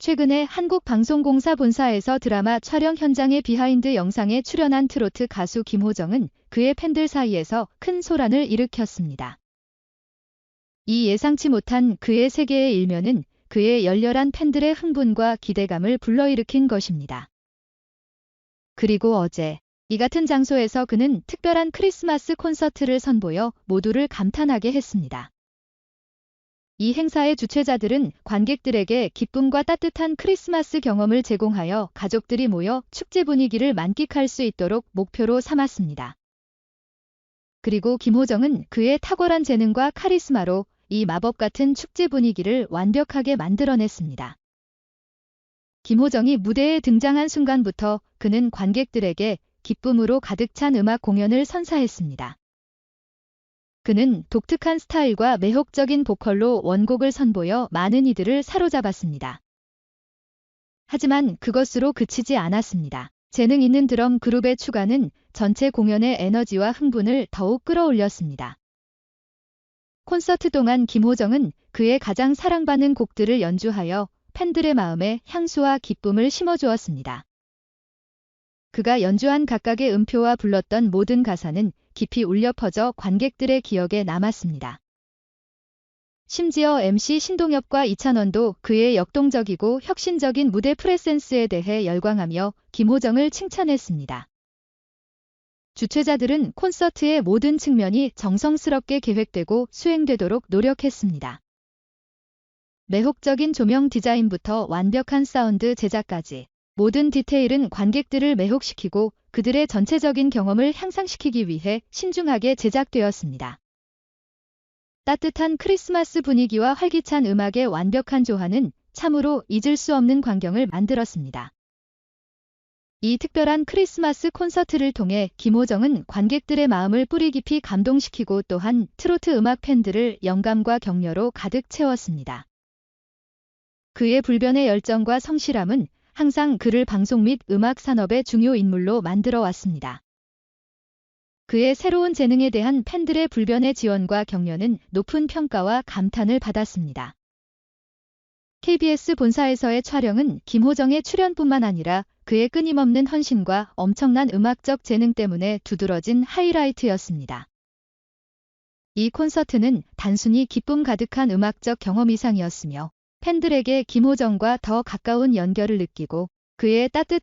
최근에 한국방송공사 본사에서 드라마 촬영 현장의 비하인드 영상에 출연한 트로트 가수 김호정은 그의 팬들 사이에서 큰 소란을 일으켰습니다. 이 예상치 못한 그의 세계의 일면은 그의 열렬한 팬들의 흥분과 기대감을 불러일으킨 것입니다. 그리고 어제 이 같은 장소에서 그는 특별한 크리스마스 콘서트를 선보여 모두를 감탄하게 했습니다. 이 행사의 주최자들은 관객들에게 기쁨과 따뜻한 크리스마스 경험을 제공하여 가족들이 모여 축제 분위기를 만끽할 수 있도록 목표로 삼았습니다. 그리고 김호정은 그의 탁월한 재능과 카리스마로 이 마법 같은 축제 분위기를 완벽하게 만들어냈습니다. 김호정이 무대에 등장한 순간부터 그는 관객들에게 기쁨으로 가득 찬 음악 공연을 선사했습니다. 그는 독특한 스타일과 매혹적인 보컬로 원곡을 선보여 많은 이들을 사로잡았습니다. 하지만 그것으로 그치지 않았습니다. 재능 있는 드럼 그룹의 추가는 전체 공연의 에너지와 흥분을 더욱 끌어올렸습니다. 콘서트 동안 김호정은 그의 가장 사랑받는 곡들을 연주하여 팬들의 마음에 향수와 기쁨을 심어주었습니다. 그가 연주한 각각의 음표와 불렀던 모든 가사는 깊이 울려 퍼져 관객들의 기억에 남았습니다. 심지어 MC 신동엽과 이찬원도 그의 역동적이고 혁신적인 무대 프레센스에 대해 열광하며 김호정을 칭찬했습니다. 주최자들은 콘서트의 모든 측면이 정성스럽게 계획되고 수행되도록 노력했습니다. 매혹적인 조명 디자인부터 완벽한 사운드 제작까지 모든 디테일은 관객들을 매혹시키고 그들의 전체적인 경험을 향상시키기 위해 신중하게 제작되었습니다. 따뜻한 크리스마스 분위기와 활기찬 음악의 완벽한 조화는 참으로 잊을 수 없는 광경을 만들었습니다. 이 특별한 크리스마스 콘서트를 통해 김호정은 관객들의 마음을 뿌리 깊이 감동시키고 또한 트로트 음악 팬들을 영감과 격려로 가득 채웠습니다. 그의 불변의 열정과 성실함은 항상 그를 방송 및 음악 산업의 중요 인물로 만들어 왔습니다. 그의 새로운 재능에 대한 팬들의 불변의 지원과 격려는 높은 평가와 감탄을 받았습니다. KBS 본사에서의 촬영은 김호정의 출연뿐만 아니라 그의 끊임없는 헌신과 엄청난 음악적 재능 때문에 두드러진 하이라이트였습니다. 이 콘서트는 단순히 기쁨 가득한 음악적 경험 이상이었으며 팬들에게 김호정과 더 가까운 연결을 느끼고 그의 따뜻함